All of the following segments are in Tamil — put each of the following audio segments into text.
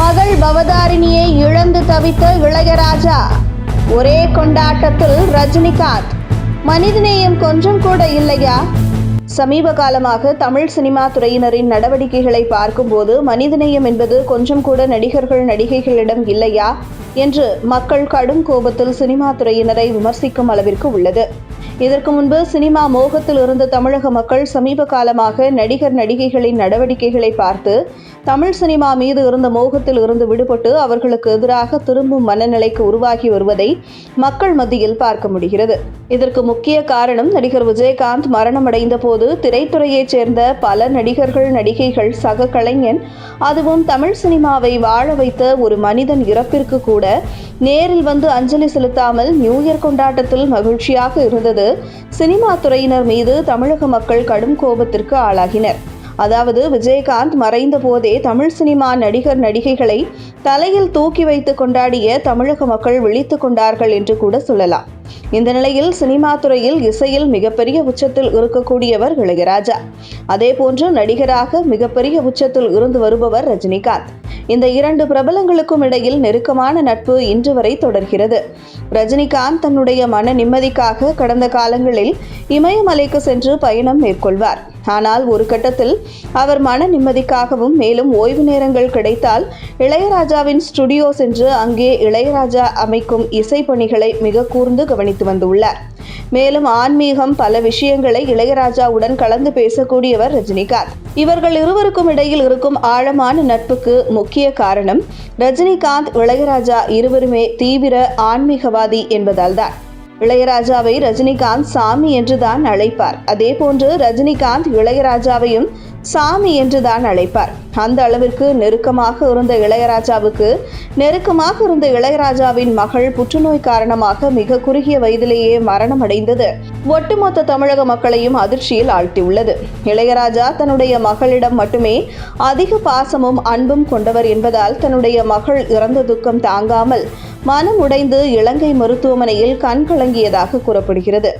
மகள் பவதாரிணியை இழந்து தவித்த இளையராஜா ஒரே கொண்டாட்டத்தில் ரஜினிகாந்த். மனிதநேயம் கொஞ்சம் கூட இல்லையா? சமீப காலமாக தமிழ் சினிமா துறையினரின் நடவடிக்கைகளை பார்க்கும்போது மனிதநேயம் என்பது கொஞ்சம் கூட நடிகர்கள் நடிகைகளிடம் இல்லையா? என்று மக்கள் கடும் கோபத்தில் சினிமா துறையினரை விமர்சிக்கும் அளவிற்கு உள்ளது. இதற்கு முன்பு சினிமா மோகத்தில் இருந்த தமிழக மக்கள் சமீப காலமாக நடிகர் நடிகைகளின் நடவடிக்கைகளை பார்த்து தமிழ் சினிமா மீது இருந்த மோகத்தில் இருந்து விடுபட்டு அவர்களுக்கு எதிராக திரும்பும் மனநிலைக்கு உருவாகி வருவதை மக்கள் மத்தியில் பார்க்க முடிகிறது. இதற்கு முக்கிய காரணம் நடிகர் விஜயகாந்த் மரணமடைந்த போது திரைத்துறையைச் சேர்ந்த பல நடிகர்கள் நடிகைகள் சக கலைஞன் அதுவும் தமிழ் சினிமாவை வாழ வைத்த ஒரு மனிதன் இறப்பிற்கு கூட நேரில் வந்து அஞ்சலி செலுத்தாமல் நியூ இயர் கொண்டாட்டத்தில் மகிழ்ச்சியாக இருந்தது. சினிமா துறையினர் மீது தமிழக மக்கள் கடும் கோபத்திற்கு ஆளாகினர். அதாவது விஜயகாந்த் மறைந்த போதே தமிழ் சினிமா நடிகர் நடிகைகளை தலையில் தூக்கி வைத்து கொண்டாடிய தமிழக மக்கள் விழித்துக் கொண்டார்கள் என்று கூட சொல்லலாம். இந்த நிலையில் சினிமா துறையில் இசையில் மிகப்பெரிய உச்சத்தில் இருக்கக்கூடியவர் இளையராஜா. அதே போன்று நடிகராக மிகப்பெரிய உச்சத்தில் இருந்து வருபவர் ரஜினிகாந்த். இந்த இரண்டு பிரபலங்களுக்கும் இடையில் நெருக்கமான நட்பு இன்று வரை தொடர்கிறது. ரஜினிகாந்த் தன்னுடைய மன நிம்மதிக்காக கடந்த காலங்களில் இமயமலைக்கு சென்று பயணம் மேற்கொள்வார். ஆனால் ஒரு கட்டத்தில் அவர் மன நிம்மதிக்காகவும் மேலும் ஓய்வு நேரங்கள் கிடைத்தால் இளையராஜாவின் ஸ்டுடியோ சென்று அங்கே இளையராஜா அமைக்கும் இசை பணிகளை மிக கூர்ந்து கவனித்து வந்துள்ளார். மேலும் ஆன்மீகம் பல விஷயங்களை இளையராஜாவுடன் கலந்து பேசக்கூடியவர் ரஜினிகாந்த். இவர்கள் இருவருக்கும் இடையில் இருக்கும் ஆழமான நட்புக்கு முக்கிய காரணம் ரஜினிகாந்த் இளையராஜா இருவருமே தீவிர ஆன்மீகவாதி என்பதால்தான். இளையராஜாவை ரஜினிகாந்த் சாமி என்றுதான் அழைப்பார். அதே போன்று ரஜினிகாந்த் இளையராஜாவையும் சாமி என்றுதான் அழைப்பார். அந்த அளவிற்கு நெருக்கமாக இருந்த இளையராஜாவுக்கு நெருக்கமாக இருந்த இளையராஜாவின் மகள் புற்றுநோய் காரணமாக மிக குறுகிய வயதிலேயே மரணம் அடைந்தது ஒட்டுமொத்த தமிழக மக்களையும் அதிர்ச்சியில் ஆழ்த்தியுள்ளது. இளையராஜா தன்னுடைய மகளிடம் மட்டுமே அதிக பாசமும் அன்பும் கொண்டவர் என்பதால் தன்னுடைய மகள் இறந்த துக்கம் தாங்காமல் மனம் உடைந்து இலங்கை மருத்துவமனையில் கண் கலங்கியதாக கூறப்படுகிறது.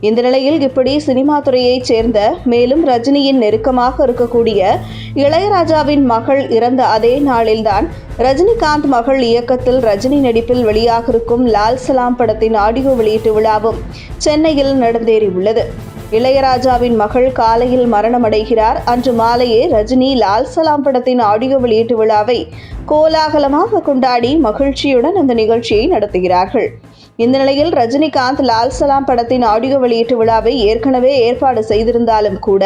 இந்த நிலையில் இப்படி சினிமா துறையைச் சேர்ந்த மேலும் ரஜினியின் நெருக்கமாக இருக்கக்கூடிய இளையராஜாவின் மகள் இறந்த அதே நாளில்தான் ரஜினிகாந்த் மகள் இயக்கத்தில் ரஜினி நடிப்பில் வெளியாக இருக்கும் லால் சலாம் படத்தின் ஆடியோ வெளியீட்டு விழாவும் சென்னையில் நடந்தேறியுள்ளது. இளையராஜாவின் மகள் காலையில் மரணமடைகிறார். அன்று மாலையே ரஜினி லால் சலாம் படத்தின் ஆடியோ வெளியீட்டு விழாவை கோலாகலமாக கொண்டாடி மகிழ்ச்சியுடன் அந்த நிகழ்ச்சியை நடத்துகிறார்கள். இந்த நிலையில் ரஜினிகாந்த் லால் சலாம் படத்தின் ஆடியோ வெளியீட்டு விழாவை ஏற்கனவே ஏற்பாடு செய்திருந்தாலும் கூட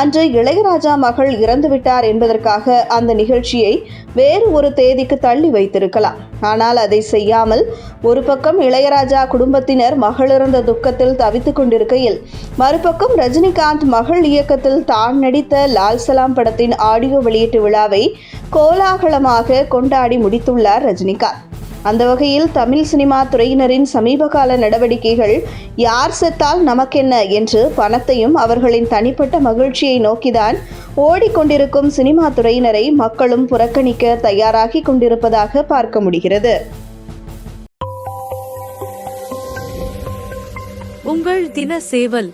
அன்று இளையராஜா மகள் இறந்துவிட்டார் என்பதற்காக அந்த நிகழ்ச்சியை வேறு ஒரு தேதிக்கு தள்ளி வைத்திருக்கலாம். ஆனால் அதை செய்யாமல் ஒரு பக்கம் இளையராஜா குடும்பத்தினர் மகளிருந்த துக்கத்தில் தவித்துக் கொண்டிருக்கையில் மறுபக்கம் ரஜினிகாந்த் மகள் இயக்கத்தில் தான் நடித்த லால் சலாம் படத்தின் ஆடியோ வெளியீட்டு விழாவை கோலாகலமாக கொண்டாடி முடித்துள்ளார் ரஜினிகாந்த். அந்த வகையில் தமிழ் சினிமா துறையினரின் சமீபகால நடவடிக்கைகள் யார் செத்தால் நமக்கென்ன என்று பணத்தையும் அவர்களின் தனிப்பட்ட மகிழ்ச்சியை நோக்கிதான் ஓடிக்கொண்டிருக்கும் சினிமா துறையினரை மக்களும் புறக்கணிக்க தயாராகி கொண்டிருப்பதாக பார்க்க முடிகிறது. உங்கள் தின சேவல்